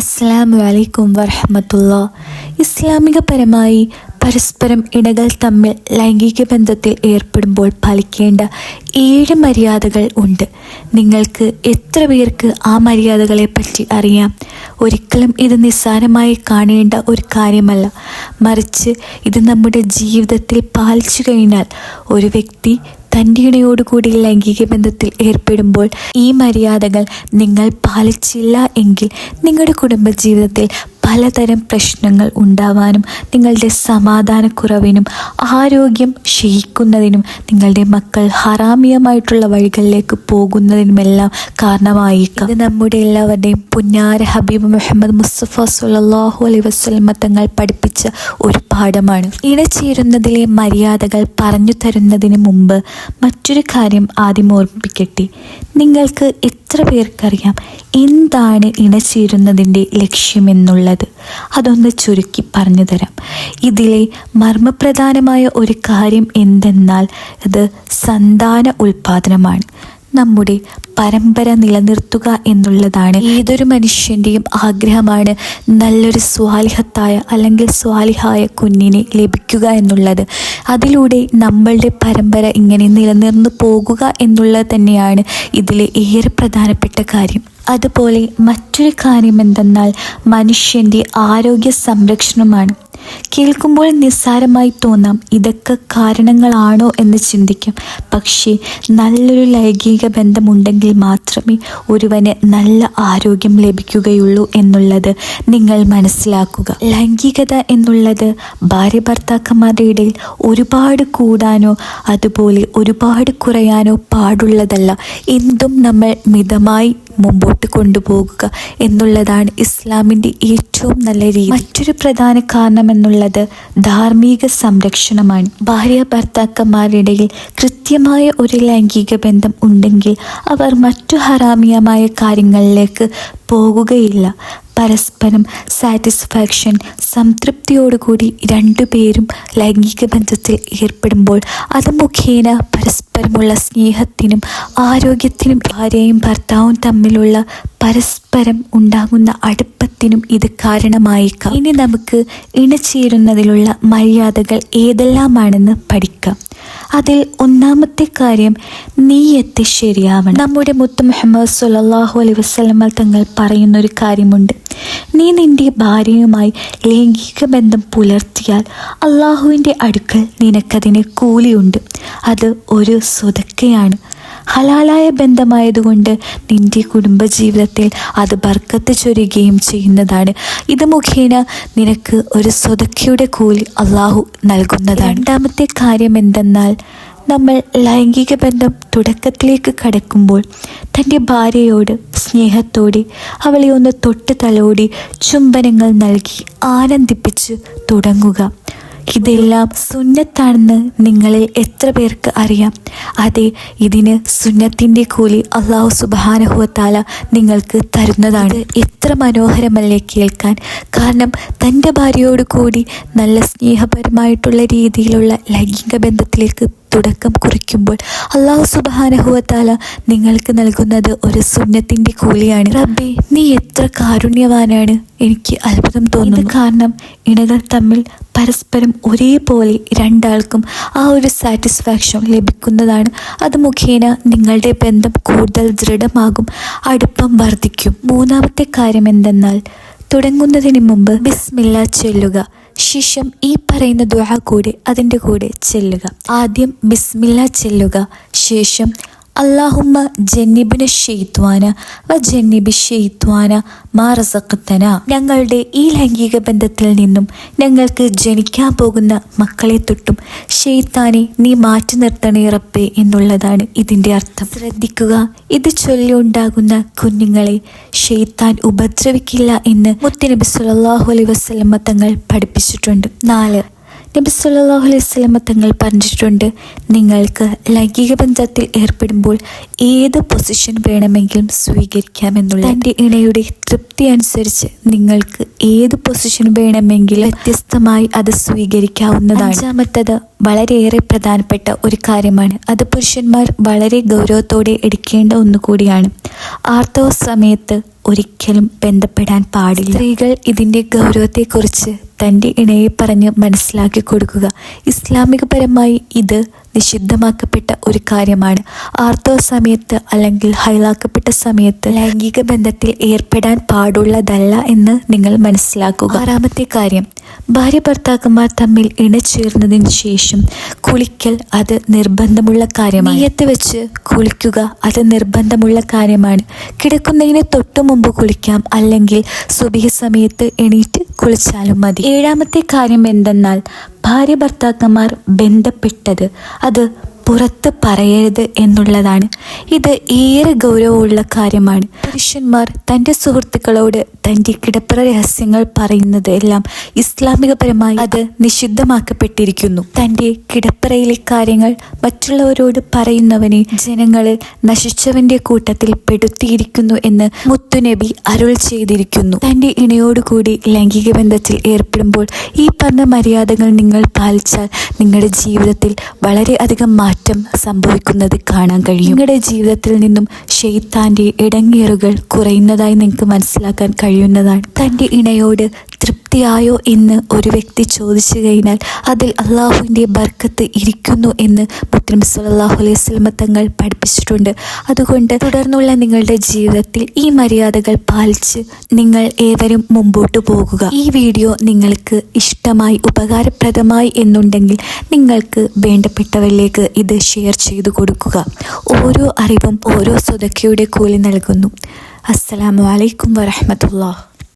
അസ്സാം വലൈക്കും വർഹമത്തുള്ള ഇസ്ലാമികപരമായി പരസ്പരം ഇണകൾ തമ്മിൽ ലൈംഗിക ബന്ധത്തിൽ ഏർപ്പെടുമ്പോൾ പാലിക്കേണ്ട ഏഴ് മര്യാദകൾ ഉണ്ട്. നിങ്ങൾക്ക് എത്ര പേർക്ക് ആ മര്യാദകളെ പറ്റി അറിയാം? ഒരിക്കലും ഇത് നിസ്സാരമായി കാണേണ്ട ഒരു കാര്യമല്ല. മറിച്ച് ഇത് നമ്മുടെ ജീവിതത്തിൽ പാലിച്ചു കഴിഞ്ഞാൽ ഒരു വ്യക്തി തന്റെ ഇണയോടുകൂടി ലൈംഗിക ബന്ധത്തിൽ ഏർപ്പെടുമ്പോൾ ഈ മര്യാദകൾ നിങ്ങൾ പാലിച്ചില്ല എങ്കിൽ നിങ്ങളുടെ കുടുംബജീവിതത്തിൽ പലതരം പ്രശ്നങ്ങൾ ഉണ്ടാവാനും നിങ്ങളുടെ സമാധാനക്കുറവിനും ആരോഗ്യം ക്ഷയിക്കുന്നതിനും നിങ്ങളുടെ മക്കൾ ഹറാമിയമായിട്ടുള്ള വഴികളിലേക്ക് പോകുന്നതിനുമെല്ലാം കാരണമായേക്കാം. ഇത് നമ്മുടെ എല്ലാവരുടെയും പുന്നാര ഹബീബ് മുഹമ്മദ് മുസ്തഫ സുല്ലാഹു അലൈ വസ്ലമ തങ്ങൾ പഠിപ്പിച്ച ഒരു പാഠമാണ്. ഇണചേരുന്നതിലെ മര്യാദകൾ പറഞ്ഞു തരുന്നതിന് മുമ്പ് മറ്റൊരു കാര്യം ആദ്യം ഓർമ്മിപ്പിക്കട്ടെ. നിങ്ങൾക്ക് എത്ര പേർക്കറിയാം എന്താണ് ഇണചേരുന്നതിന്റെ ലക്ഷ്യമെന്നുള്ളത്. അതൊന്ന് ചുരുക്കി പറഞ്ഞു തരാം. ഇതിലെ മർമ്മപ്രധാനമായ ഒരു കാര്യം എന്തെന്നാൽ അത് സന്താന ഉൽപാദനമാണ്. നമ്മുടെ പരമ്പര നിലനിർത്തുക എന്നുള്ളതാണ്. ഏതൊരു മനുഷ്യന്റെയും ആഗ്രഹമാണ് നല്ലൊരു സ്വാലിഹത്തായ അല്ലെങ്കിൽ സ്വാലിഹായ കുഞ്ഞിനെ ലഭിക്കുക എന്നുള്ളത്. അതിലൂടെ നമ്മളുടെ പരമ്പര ഇങ്ങനെ നിലനിർന്നു പോകുക എന്നുള്ളത് തന്നെയാണ് ഇതിലെ ഏറെ പ്രധാനപ്പെട്ട കാര്യം. അതുപോലെ മറ്റൊരു കാര്യം എന്തെന്നാൽ മനുഷ്യന്റെ ആരോഗ്യ സംരക്ഷണമാണ്. കേൾക്കുമ്പോൾ നിസ്സാരമായി തോന്നാം ഇതൊക്കെ കാരണങ്ങളാണോ എന്ന് ചിന്തിക്കും. പക്ഷേ നല്ലൊരു ലൈംഗിക ബന്ധമുണ്ടെങ്കിൽ മാത്രമേ ഒരുവന് നല്ല ആരോഗ്യം ലഭിക്കുകയുള്ളൂ എന്നുള്ളത് നിങ്ങൾ മനസ്സിലാക്കുക. ലൈംഗികത എന്നുള്ളത് ഭാര്യ ഭർത്താക്കന്മാരുടെ ഇടയിൽ ഒരുപാട് കൂടാനോ അതുപോലെ ഒരുപാട് കുറയാനോ പാടുള്ളതല്ല. എന്തും നമ്മൾ മിതമായി മുമ്പോട്ട് കൊണ്ടുപോകുക എന്നുള്ളതാണ് ഇസ്ലാമിന്റെ ഏറ്റവും നല്ല രീതി. മറ്റൊരു പ്രധാന കാരണം എന്നുള്ളത് ധാർമ്മിക സംരക്ഷണമാണ്. ഭാര്യ ഭർത്താക്കന്മാരിടയിൽ കൃത്യമായ ഒരു ലൈംഗിക ബന്ധം ഉണ്ടെങ്കിൽ അവർ മറ്റു ഹറാമിയമായ കാര്യങ്ങളിലേക്ക് പോകുകയില്ല. പരസ്പരം സാറ്റിസ്ഫാക്ഷൻ സംതൃപ്തിയോടുകൂടി രണ്ടുപേരും ലൈംഗിക ബന്ധത്തിൽ ഏർപ്പെടുമ്പോൾ അത് മുഖേന പരസ്പരമുള്ള സ്നേഹത്തിനും ആരോഗ്യത്തിനും ഭാര്യയും ഭർത്താവും തമ്മിലുള്ള പരസ്പരം ഉണ്ടാകുന്ന അടുപ്പത്തിനും ഇത് കാരണമായേക്കാം. ഇനി നമുക്ക് ഇണചേരുന്നതിലുള്ള മര്യാദകൾ ഏതെല്ലാമാണെന്ന് പഠിക്കാം. അതിൽ ഒന്നാമത്തെ കാര്യം നീയത്ത് ശരിയാവണം. നമ്മുടെ മുത്ത് മുഹമ്മദ് സുല്ലാഹു അലൈഹി വസ്ലമ തങ്ങൾ പറയുന്നൊരു കാര്യമുണ്ട്. നീ നിന്റെ ഭാര്യയുമായി ലൈംഗിക ബന്ധം പുലർത്തിയാൽ അള്ളാഹുവിന്റെ അടുക്കൽ നിനക്കതിന് കൂലിയുണ്ട്. അത് ഒരു സ്വതക്കയാണ്. ഹലാലായ ബന്ധമായതുകൊണ്ട് നിന്റെ കുടുംബജീവിതത്തിൽ അത് ബർക്കത്ത് ചൊരുകയും ചെയ്യുന്നതാണ്. ഇത് മുഖേന നിനക്ക് ഒരു സ്വതക്കയുടെ കൂലി അള്ളാഹു നൽകുന്നതാണ്. രണ്ടാമത്തെ കാര്യം എന്തെന്നാൽ നമ്മൾ ലൈംഗിക ബന്ധം തുടക്കത്തിലേക്ക് കടക്കുമ്പോൾ തന്റെ ഭാര്യയോട് സ്നേഹത്തോടെ അവളെ ഒന്ന് തൊട്ട് തലോടി ചുംബനങ്ങൾ നൽകി ആനന്ദിപ്പിച്ച് തുടങ്ങുക. ഇതെല്ലാം സുന്നത്താണെന്ന് നിങ്ങളിൽ എത്ര പേർക്ക് അറിയാം. അതെ ഇതിന് സുന്നത്തിന്റെ കൂലി അള്ളാഹു സുബാനഹുവത്താല നിങ്ങൾക്ക് തരുന്നതാണ്. എത്ര മനോഹരമല്ലേ കേൾക്കാൻ. കാരണം തന്റെ ഭാര്യയോട് കൂടി നല്ല സ്നേഹപരമായിട്ടുള്ള രീതിയിലുള്ള ലൈംഗിക ബന്ധത്തിലേക്ക് തുടക്കം കുറിക്കുമ്പോൾ അള്ളാഹു സുബാനഹുവത്താല നിങ്ങൾക്ക് നൽകുന്നത് ഒരു സുന്നത്തിന്റെ കൂലിയാണ്. റബ്ബെ നീ എത്ര കാരുണ്യവാനാണ്. എനിക്ക് അത്ഭുതം തോന്നുന്നു. കാരണം ഇണകൾ തമ്മിൽ പരസ്പരം ഒരേപോലെ രണ്ടാൾക്കും ആ ഒരു സാറ്റിസ്ഫാക്ഷൻ ലഭിക്കുന്നതാണ്. അത് മുഖേന നിങ്ങളുടെ ബന്ധം കൂടുതൽ ദൃഢമാകും അടുപ്പം വർദ്ധിക്കും. മൂന്നാമത്തെ കാര്യം എന്തെന്നാൽ തുടങ്ങുന്നതിന് മുമ്പ് ബിസ്മില്ല ചൊല്ലുക. ശേഷം ഈ പറയുന്ന ദുഹ കൂടെ അതിന്റെ കൂടെ ചെല്ലുക. ആദ്യം ബിസ്മില്ല ചെല്ലുക. ശേഷം അള്ളാഹുമ്മ ജന്നിബിന് ഷെയ്ത്വാന വ ജന്നിബി ഷെയ്ത്വാന മാറസക്കത്തന ഞങ്ങളുടെ ഈ ലൈംഗിക ബന്ധത്തിൽ നിന്നും ഞങ്ങൾക്ക് ജനിക്കാൻ പോകുന്ന മക്കളെ തൊട്ടും ഷെയ്ത്താനെ നീ മാറ്റി നിർത്തണേ റബ്ബേ എന്നുള്ളതാണ് ഇതിന്റെ അർത്ഥം. ശ്രദ്ധിക്കുക ഇത് ചൊല്ലിയുണ്ടാകുന്ന കുഞ്ഞുങ്ങളെ ഷെയ്ത്താൻ ഉപദ്രവിക്കില്ല എന്ന് മുത്തനബി സുലല്ലാഹു അലൈ വസ്ലമ തങ്ങൾ പഠിപ്പിച്ചിട്ടുണ്ട്. നാല് നബി സല്ലല്ലാഹു അലൈഹി വസല്ലമ തങ്ങൾ പറഞ്ഞിട്ടുണ്ട് നിങ്ങൾക്ക് ലൈംഗിക ബന്ധത്തിൽ ഏർപ്പെടുമ്പോൾ ഏത് പൊസിഷൻ വേണമെങ്കിലും സ്വീകരിക്കാമെന്നുള്ള തന്റെ ഇണയുടെ തൃപ്തി അനുസരിച്ച് നിങ്ങൾക്ക് ഏത് പൊസിഷൻ വേണമെങ്കിലും വ്യത്യസ്തമായി അത് സ്വീകരിക്കാവുന്നതാണ്. അഞ്ചാമത്തത് വളരെയേറെ പ്രധാനപ്പെട്ട ഒരു കാര്യമാണ്. അത് പുരുഷന്മാർ വളരെ ഗൗരവത്തോടെ എടുക്കേണ്ട ഒന്നുകൂടിയാണ് ആർത്തവ സമയത്ത് ഒരിക്കലും ബന്ധപ്പെടാൻ പാടില്ല. സ്ത്രീകൾ ഇതിന്റെ ഗൗരവത്തെക്കുറിച്ച് തന്റെ ഇണയെ പറഞ്ഞ് മനസ്സിലാക്കി കൊടുക്കുക. ഇസ്ലാമികപരമായി ഇത് നിഷിദ്ധമാക്കപ്പെട്ട ഒരു കാര്യമാണ്. ആർത്തവ സമയത്ത് അല്ലെങ്കിൽ ഹൈലാക്കപ്പെട്ട സമയത്ത് ലൈംഗിക ബന്ധത്തിൽ ഏർപ്പെടാൻ പാടുള്ളതല്ല എന്ന് നിങ്ങൾ മനസ്സിലാക്കുക. ആറാമത്തെ കാര്യം ഭാര്യ ഭർത്താക്കന്മാർ തമ്മിൽ ഇണചേർന്നതിന് ശേഷം കുളിക്കൽ അത് നിർബന്ധമുള്ള കാര്യമാണ്. നീയത്ത് വെച്ച് കുളിക്കുക അത് നിർബന്ധമുള്ള കാര്യമാണ്. കിടക്കുന്നതിന് തൊട്ടു മുമ്പ് കുളിക്കാം അല്ലെങ്കിൽ സുബിഹ സമയത്ത് എണീറ്റ് കുളിച്ചാലും മതി. ഏഴാമത്തെ കാര്യം എന്തെന്നാൽ ഭാര്യ ഭർത്താക്കന്മാർ ബന്ധപ്പെട്ടത് അത് പുറത്ത് പറയരുത് എന്നുള്ളതാണ്. ഇത് ഏറെ ഗൗരവമുള്ള കാര്യമാണ്. പുരുഷന്മാർ തന്റെ സുഹൃത്തുക്കളോട് തന്റെ കിടപ്പറ രഹസ്യങ്ങൾ പറയുന്നത് എല്ലാം ഇസ്ലാമികപരമായി അത് നിഷിദ്ധമാക്കപ്പെട്ടിരിക്കുന്നു. തന്റെ കിടപ്പറയിലെ കാര്യങ്ങൾ മറ്റുള്ളവരോട് പറയുന്നവനെ ജനങ്ങളെ നശിച്ചവന്റെ കൂട്ടത്തിൽ പെടുത്തിയിരിക്കുന്നു എന്ന് മുത്തുനബി അരുൾ ചെയ്തിരിക്കുന്നു. തന്റെ ഇണയോടുകൂടി ലൈംഗിക ബന്ധത്തിൽ ഏർപ്പെടുമ്പോൾ ഈ പറഞ്ഞ മര്യാദകൾ നിങ്ങൾ പാലിച്ചാൽ നിങ്ങളുടെ ജീവിതത്തിൽ വളരെയധികം മാറ്റം സംഭവിക്കുന്നത് കാണാൻ കഴിയും. നിങ്ങളുടെ ജീവിതത്തിൽ നിന്നും ഷെയ്ത്താന്റെ ഇടങ്ങേറുകൾ കുറയുന്നതായി നിങ്ങൾക്ക് മനസ്സിലാക്കാൻ കഴിയുന്നതാണ്. തന്റെ ഇണയോട് തൃപ്തിയായോ എന്ന് ഒരു വ്യക്തി ചോദിച്ചു കഴിഞ്ഞാൽ അതിൽ അള്ളാഹുവിന്റെ ബർക്കത്ത് ഇരിക്കുന്നു എന്ന് മുസ്ലിം സല്ലാഹു അലൈഹി സ്വലമ തങ്ങൾ പഠിപ്പിച്ചിട്ടുണ്ട്. അതുകൊണ്ട് തുടർന്നുള്ള നിങ്ങളുടെ ജീവിതത്തിൽ ഈ മര്യാദകൾ പാലിച്ച് നിങ്ങൾ ഏവരും മുമ്പോട്ട് പോകുക. ഈ വീഡിയോ നിങ്ങൾക്ക് ഇഷ്ടമായി ഉപകാരപ്രദമായി എന്നുണ്ടെങ്കിൽ നിങ്ങൾക്ക് വേണ്ടപ്പെട്ടവരിലേക്ക് ഇത് ഷെയർ ചെയ്തു കൊടുക്കുക. ഓരോ അറിവും ഓരോ സ്വതക്കയുടെ കൂലി നൽകുന്നു. അസ്സലാമു അലൈക്കും വറഹമത്തുള്ള